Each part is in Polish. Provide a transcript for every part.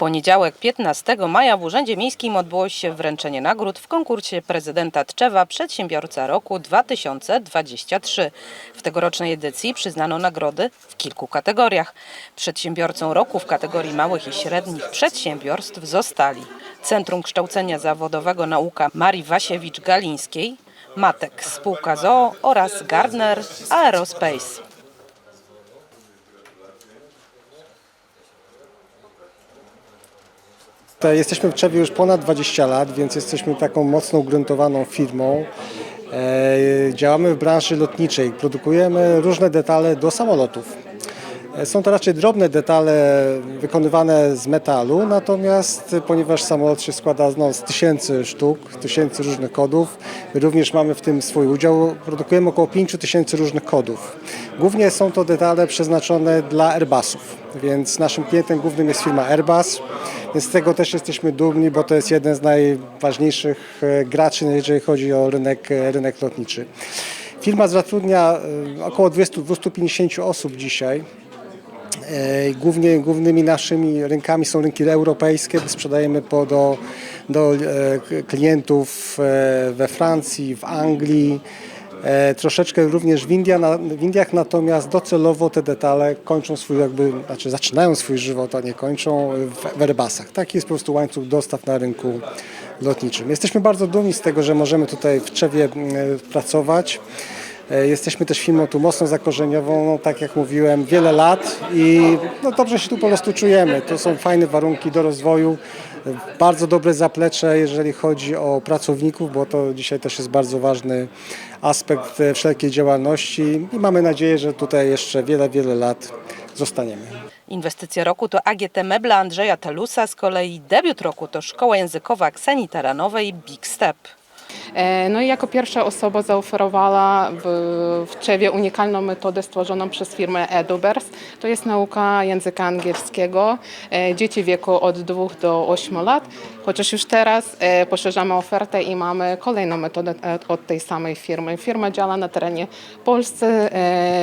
poniedziałek 15 maja w Urzędzie Miejskim odbyło się wręczenie nagród w konkursie prezydenta Tczewa Przedsiębiorca Roku 2023. W tegorocznej edycji przyznano nagrody w kilku kategoriach. Przedsiębiorcą roku w kategorii małych i średnich przedsiębiorstw zostali Centrum Kształcenia Zawodowego Nauka Marii Wasiewicz-Galińskiej, Matek Spółka ZOO oraz Gardner Aerospace. Jesteśmy w Czewie już ponad 20 lat, więc jesteśmy taką mocno ugruntowaną firmą. E, działamy w branży lotniczej, produkujemy różne detale do samolotów. E, Są to raczej drobne detale wykonywane z metalu, natomiast e, ponieważ samolot się składa no, z tysięcy sztuk, tysięcy różnych kodów, również mamy w tym swój udział, produkujemy około 5 tysięcy różnych kodów. Głównie są to detale przeznaczone dla Airbusów, więc naszym klientem głównym jest firma Airbus, więc z tego też jesteśmy dumni, bo to jest jeden z najważniejszych e, graczy, jeżeli chodzi o rynek, rynek lotniczy. Firma zatrudnia około 200-250 osób dzisiaj. E, Głównie, głównymi naszymi rynkami są rynki europejskie. Sprzedajemy po do, do e, klientów e, we Francji, w Anglii, troszeczkę również w, India, w Indiach, natomiast docelowo te detale kończą swój jakby, znaczy zaczynają swój żywot, a nie kończą w, w Airbusach. Taki jest po prostu łańcuch dostaw na rynku lotniczym. Jesteśmy bardzo dumni z tego, że możemy tutaj w Czewie pracować. E, Jesteśmy też firmą tu mocno zakorzeniową, no, tak jak mówiłem, wiele lat i no, dobrze się tu po prostu czujemy. To są fajne warunki do rozwoju, bardzo dobre zaplecze, jeżeli chodzi o pracowników, bo to dzisiaj też jest bardzo ważny aspekt e, wszelkiej działalności i mamy nadzieję, że tutaj jeszcze wiele, wiele lat zostaniemy. Inwestycja roku to AGT Mebla Andrzeja Telusa, z kolei debiut roku to Szkoła Językowa Ksenii Taranowej Big Step. E, No i jako pierwsza osoba zaoferowała w, w Czewie unikalną metodę stworzoną przez firmę Edubers. To jest nauka języka angielskiego. E, Dzieci w wieku od 2 do 8 lat, chociaż już teraz e, poszerzamy ofertę i mamy kolejną metodę od tej samej firmy. Firma działa na terenie Polski.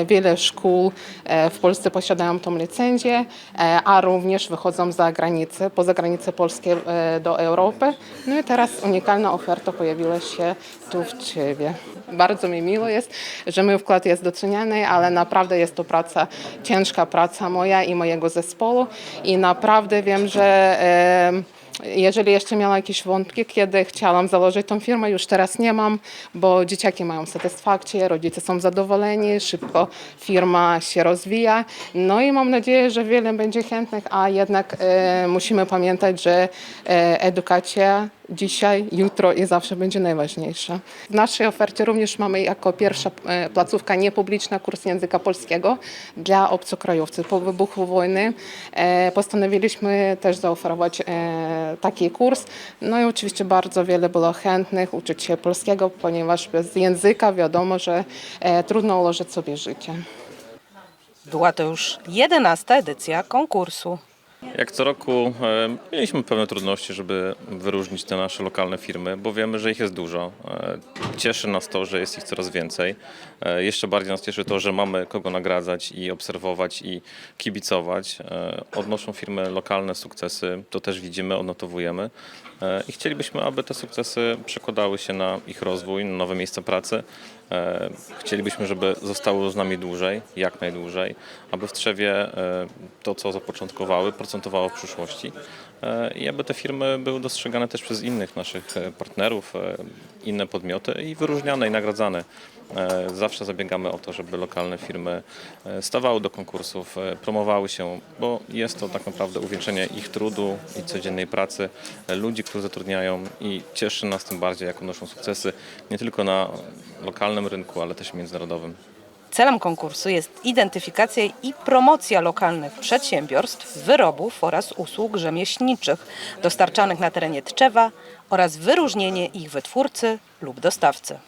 Wiele szkół w Polsce posiadają tą licencję, a również wychodzą za granicę, poza granice polskie do Europy. No i teraz unikalna oferta pojawiła się tu w Ciewie. Bardzo mi miło jest, że mój wkład jest doceniany, ale naprawdę jest to praca, ciężka praca moja i mojego zespołu i naprawdę wiem, że jeżeli jeszcze miałam jakieś wątki, kiedy chciałam założyć tą firmę, już teraz nie mam, bo dzieciaki mają satysfakcję, rodzice są zadowoleni, szybko firma się rozwija. No i mam nadzieję, że wiele będzie chętnych, a jednak e, musimy pamiętać, że e, edukacja dzisiaj, jutro i zawsze będzie najważniejsza. W naszej ofercie również mamy jako pierwsza e, placówka niepubliczna kurs języka polskiego dla obcokrajowców. Po wybuchu wojny e, postanowiliśmy też zaoferować e, taki kurs. No i oczywiście bardzo wiele było chętnych uczyć się polskiego, ponieważ bez języka wiadomo, że trudno ułożyć sobie życie. Była to już 11 edycja konkursu. Jak co roku e, mieliśmy pewne trudności, żeby wyróżnić te nasze lokalne firmy, bo wiemy, że ich jest dużo. E, Cieszy nas to, że jest ich coraz więcej. E, Jeszcze bardziej nas cieszy to, że mamy kogo nagradzać i obserwować i kibicować. Odnoszą firmy lokalne sukcesy, to też widzimy, odnotowujemy. I chcielibyśmy, aby te sukcesy przekładały się na ich rozwój, na nowe miejsca pracy. E, Chcielibyśmy, żeby zostały z nami dłużej, jak najdłużej, aby w Trzewie e, to, co zapoczątkowały, procentowało w przyszłości e, i aby te firmy były dostrzegane też przez innych naszych partnerów, inne podmioty i wyróżniane i nagradzane. Zawsze zabiegamy o to, żeby lokalne firmy stawały do konkursów, promowały się, bo jest to tak naprawdę uwieńczenie ich trudu i codziennej pracy, ludzi, którzy zatrudniają i cieszy nas tym bardziej, jak odnoszą sukcesy nie tylko na lokalnym rynku, ale też międzynarodowym. Celem konkursu jest identyfikacja i promocja lokalnych przedsiębiorstw, wyrobów oraz usług rzemieślniczych dostarczanych na terenie Tczewa oraz wyróżnienie ich wytwórcy lub dostawcy.